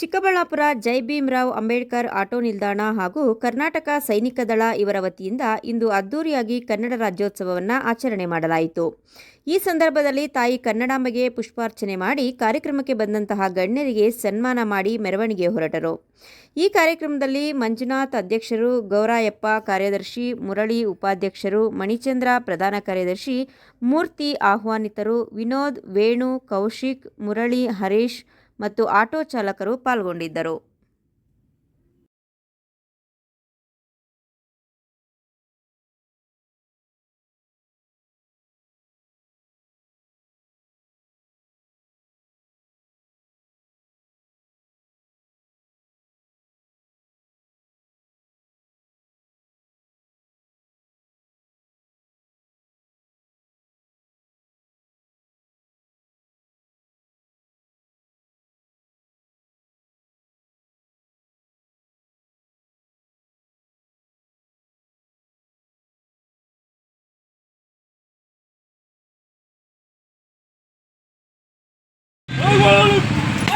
Chikkaballapur Jai Bhimrao Ambedkar auto ನಿಲ್ದಾಣ ಹಾಗೂ ಕರ್ನಾಟಕ ಸೈನಿಕ ದಳ ಇವರ ವತಿಯಿಂದ ಇಂದು ಅದ್ದೂರಿಯಾಗಿ ಕನ್ನಡ ರಾಜ್ಯೋತ್ಸವವನ್ನು ಆಚರಣೆ ಮಾಡಲಾಯಿತು. ಈ ಸಂದರ್ಭದಲ್ಲಿ ತಾಯಿ ಕನ್ನಡಾಂಬೆಗೆ ಪುಷ್ಪಾರ್ಚನೆ ಮಾಡಿ ಕಾರ್ಯಕ್ರಮಕ್ಕೆ ಬಂದಂತಹ ಗಣ್ಯರಿಗೆ ಸನ್ಮಾನ ಮಾಡಿ ಮೆರವಣಿಗೆ ಹೊರಟರು. ಈ ಕಾರ್ಯಕ್ರಮದಲ್ಲಿ ಮಂಜುನಾಥ್ ಅಧ್ಯಕ್ಷರು, ಗೌರಾಯಪ್ಪ ಕಾರ್ಯದರ್ಶಿ, ಮುರಳಿ ಉಪಾಧ್ಯಕ್ಷರು, ಮಣಿಚಂದ್ರ ಪ್ರಧಾನ ಕಾರ್ಯದರ್ಶಿ, ಮೂರ್ತಿ ಆಹ್ವಾನಿತರು, ವಿನೋದ್, ವೇಣು, ಕೌಶಿಕ್, ಮುರಳಿ, ಹರೀಶ್ ಮತ್ತು ಆಟೋ ಚಾಲಕರು ಪಾಲ್ಗೊಂಡಿದ್ದರು.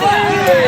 Yeah.